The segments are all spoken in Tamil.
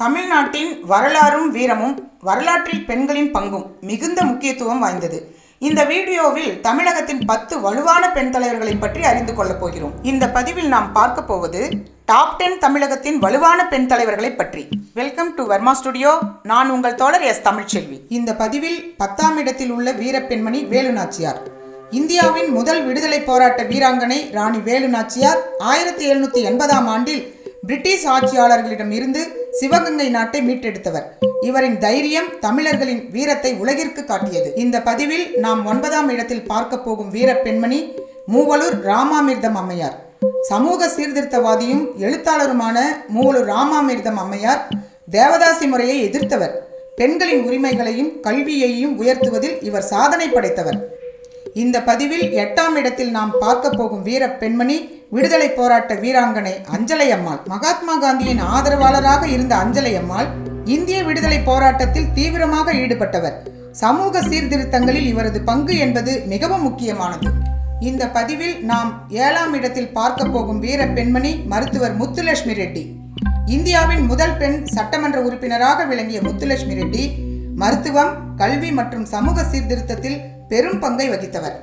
தமிழ்நாட்டின் வரலாறும் வீரமும் வரலாற்றில் பெண்களின் பங்கும் மிகுந்த முக்கியத்துவம் வாய்ந்தது. இந்த வீடியோவில் தமிழகத்தின் பத்து வலுவான பெண் தலைவர்களை பற்றி அறிந்து கொள்ளப் போகிறோம். இந்த பதிவில் நாம் பார்க்க போவது டாப் டென் தமிழகத்தின் வலுவான பெண் தலைவர்களை பற்றி. Welcome to Varma studio. நான் உங்கள் தோழர் எஸ். தமிழ்ச்செல்வி. இந்த பதிவில் பத்தாம் இடத்தில் உள்ள வீரப்பெண்மணி வேலு நாச்சியார் இந்தியாவின் முதல் விடுதலை போராட்ட வீராங்கனை ராணி வேலு நாச்சியார் ஆயிரத்தி எழுநூத்தி எண்பதாம் ஆண்டில் பிரிட்டிஷ் ஆட்சியாளர்களிடம் இருந்து சிவகங்கை நாட்டை மீட்டெடுத்தவர். இவரின் தைரியம் தமிழர்களின் வீரத்தை உலகிற்கு காட்டியது. இந்த பதிவில் நாம் ஒன்பதாம் இடத்தில் பார்க்க போகும் வீர பெண்மணி மூவலூர் ராமாமிர்தம் அம்மையார். சமூக சீர்திருத்தவாதியும் எழுத்தாளருமான மூவலூர் ராமாமிர்தம் அம்மையார் தேவதாசி முறையை எதிர்த்தவர். பெண்களின் உரிமைகளையும் கல்வியையும் உயர்த்துவதில் இவர் சாதனை படைத்தவர். இந்த பதிவில் எட்டாம் இடத்தில் நாம் பார்க்க போகும் வீர பெண்மணி விடுதலை போராட்ட வீராங்கனை அஞ்சலை அம்மாள் மகாத்மா காந்தியின் ஆதரவாளராக இருந்த அஞ்சலை அம்மாள் இந்திய விடுதலை போராட்டத்தில் தீவிரமாக ஈடுபட்டவர். சமூக சீர்திருத்தங்களில் இவரது பங்கு என்பது மிகவும் முக்கியமானது. இந்த பதிவில் நாம் ஏழாம் இடத்தில் பார்க்க போகும் வீர பெண்மணி மருத்துவர் முத்துலட்சுமி ரெட்டி. இந்தியாவின் முதல் பெண் சட்டமன்ற உறுப்பினராக விளங்கிய முத்துலட்சுமி ரெட்டி மருத்துவம் கல்வி மற்றும் சமூக சீர்திருத்தத்தில் பெரும் பங்கை வகித்தவர்.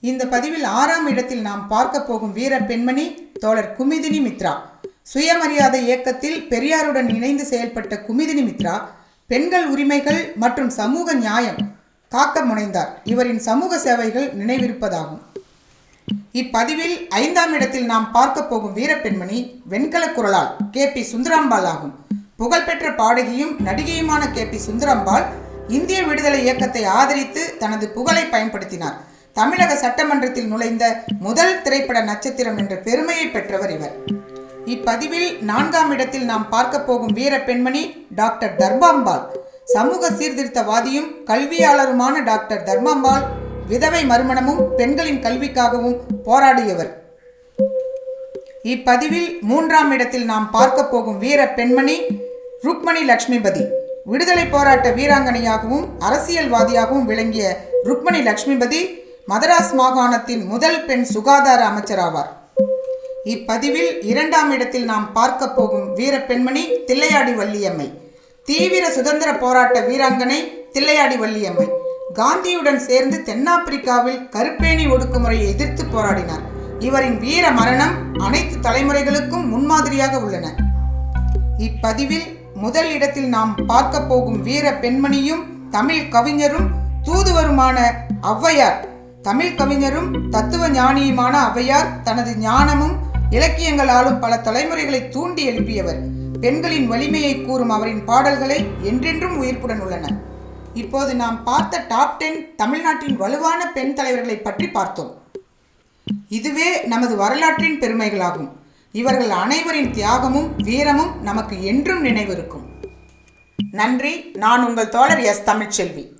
இந்த பதிவில் ஆறாம் இடத்தில் நாம் பார்க்க போகும் வீர பெண்மணி தோழர் குமிதினி மித்ரா. சுயமரியாதை இயக்கத்தில் பெரியாருடன் இணைந்து செயல்பட்ட குமிதினி மித்ரா பெண்கள் உரிமைகள் மற்றும் சமூக நியாயம் காக்க முனைந்தார். இவரின் சமூக சேவைகள் நினைவிருப்பதாகும். இப்பதிவில் ஐந்தாம் இடத்தில் நாம் பார்க்க போகும் வீரப்பெண்மணி வெண்கல குரலால் கே. பி. சுந்தராம்பாள் ஆகும். புகழ்பெற்ற பாடகியும் நடிகையுமான கே. பி. சுந்தராம்பாள் இந்திய விடுதலை இயக்கத்தை ஆதரித்து தனது புகழை பயன்படுத்தினார். தமிழக சட்டமன்றத்தில் நுழைந்த முதல் திரைப்பட நட்சத்திரம் என்ற பெருமையை பெற்றவர் இவர். இப்பதிவில் நான்காம் இடத்தில் நாம் பார்க்க போகும் வீர பெண்மணி டாக்டர் தர்மாம்பாள். சமூக சீர்திருத்தவாதியும் கல்வியாளருமான டாக்டர் தர்மாம்பால் விதவை மறுமணமும் பெண்களின் கல்விக்காகவும் போராடியவர். இப்பதிவில் மூன்றாம் இடத்தில் நாம் பார்க்க போகும் வீர பெண்மணி ருக்மணி லட்சுமிபதி. விடுதலை போராட்ட வீராங்கனையாகவும் அரசியல்வாதியாகவும் விளங்கிய ருக்மணி லக்ஷ்மிபதி மதராஸ் மாகாணத்தின் முதல் பெண் சுகாதார அமைச்சராவார் இப்பதிவில் இரண்டாம் இடத்தில் நாம் பார்க்க போகும் வீர பெண்மணி தில்லையாடி வள்ளியம்மை தீவிர சுதந்திர போராட்ட வீராங்கனை தில்லையாடி வள்ளியம்மை காந்தியுடன் சேர்ந்து தென்னாப்பிரிக்காவில் கருப்பேணி ஒடுக்குமுறையை எதிர்த்து போராடினார். இவரின் வீர மரணம் அனைத்து தலைமுறைகளுக்கும் முன்மாதிரியாக உள்ளன. இப்பதிவில் முதல் இடத்தில் நாம் பார்க்க போகும் வீர பெண்மணியும் தமிழ் கவிஞரும் தூதுவருமான ஔவையார். தமிழ் கவிஞரும் தத்துவ ஞானியுமான ஔவையார் தனது ஞானமும் இலக்கியங்களாலும் பல தலைமுறைகளை தூண்டி எழுப்பியவர். பெண்களின் வலிமையை கூறும் அவரின் பாடல்களை என்றென்றும் உயிர்ப்புடன் உள்ளன. இப்போது நாம் பார்த்த டாப் டென் தமிழ்நாட்டின் வலுவான பெண் தலைவர்களை பற்றி பார்த்தோம். இதுவே நமது வரலாற்றின் பெருமைகளாகும். இவர்கள் அனைவரின் தியாகமும் வீரமும் நமக்கு என்றும் நினைவிருக்கும். நன்றி. நான் உங்கள் தோழர் எஸ். தமிழ்ச்செல்வி.